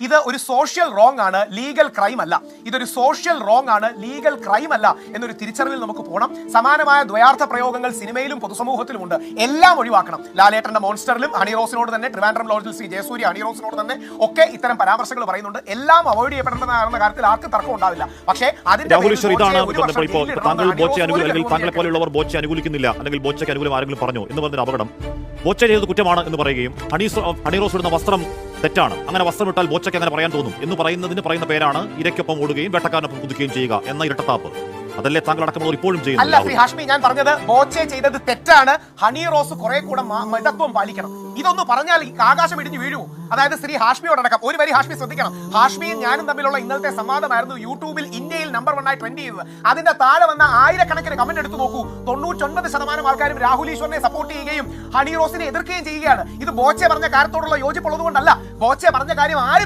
ഇത് ഒരു social wrong ആണ് ലീഗൽ ക്രൈം അല്ല. ഇതൊരു സോഷ്യൽ റോങ് ആണ് ലീഗൽ ക്രൈം അല്ല എന്നൊരു തിരിച്ചറിവിൽ നമുക്ക് പോകണം സമാനമായ ദ്വയാർത്ഥ പ്രയോഗങ്ങൾ സിനിമയിലും പൊതുസമൂഹത്തിലും ഉണ്ട് എല്ലാം ഒഴിവാക്കണം. ലാലേട്ടന്റെ മോൺസ്റ്ററിലും ഹണിറോസിനോട് തന്നെ ട്രിവാൻഡ്രം ലോഡ്ജിൽ ശ്രീ ജയസൂര്യ ഹണിറോസിനോട് തന്നെ ഒക്കെ ഇത്തരം പരാമർശങ്ങൾ പറയുന്നുണ്ട്. എല്ലാം അവോയ്ഡ് ചെയ്യപ്പെടേണ്ടതാണെന്ന കാര്യത്തിൽ ആർക്കും തർക്കം ഉണ്ടാവില്ല. പക്ഷേ താങ്കളെ പോലെയുള്ളവർ ബോച്ചെ അനുകൂലിക്കുന്നില്ല. അല്ലെങ്കിൽ ബോച്ചയ്ക്ക് അനുകൂലം ആരെങ്കിലും പറഞ്ഞു എന്ന് പറഞ്ഞൊരു അപകടം. ബോച്ച ചെയ്തത് കുറ്റമാണ് എന്ന് പറയുകയും ഹണീസ് ഹണിറോസ് ഇടുന്ന വസ്ത്രം തെറ്റാണ്. അങ്ങനെ വസ്ത്രം ഇട്ടാൽ ബോച്ചയ്ക്ക് അങ്ങനെ പറയാൻ തോന്നും. എന്ന് പറയുന്നതിന് പറയുന്ന പേരാണ് ഇരയ്ക്കൊപ്പം ഓടുകയും വെട്ടക്കാരനൊപ്പം കുതിക്കുകയും ചെയ്യുക എന്ന ഇരട്ടത്താപ്പ്. അതല്ലേ താങ്കൾ അടക്കം ഇപ്പോഴും ചെയ്യുന്നത്? അല്ല ശ്രീ ഹാഷ്മി ഞാൻ പറഞ്ഞത് ബോച്ചെ ചെയ്തത് തെറ്റാണ്. ഹണി റോസ് കുറെ കൂടെ മിതത്വം പാലിക്കണം. ഇതൊന്ന് പറഞ്ഞാൽ ആകാശം ഇടിഞ്ഞു വീഴുമോ അതായത് ശ്രീ ഹാഷ്മിയോടക്കം ഒരു വരി ഹാഷ്മി ശ്രദ്ധിക്കണം. ഹാഷ്മിയും ഞാനും തമ്മിലുള്ള ഇന്നത്തെ സംവാദമായിരുന്നു യൂട്യൂബിൽ ഇന്ത്യയിൽ നമ്പർ വൺ ആയി ട്രെൻഡ് ചെയ്തത്. അതിന്റെ താഴെ വന്ന ആയിരക്കണക്കിന് കമന്റ് എടുത്തു നോക്കൂ. തൊണ്ണൂറ്റൊൻപത് ശതമാനം ആൾക്കാരും രാഹുൽ ഈശ്വറിനെ സപ്പോർട്ട് ചെയ്യുകയും ഹണി റോസിനെ എതിർക്കുകയും ചെയ്യുകയാണ്. ഇത് ബോച്ചെ പറഞ്ഞ കാര്യത്തോടുള്ള യോജിപ്പുള്ളത് കൊണ്ടല്ല ബോച്ചെ പറഞ്ഞ കാര്യം ആരും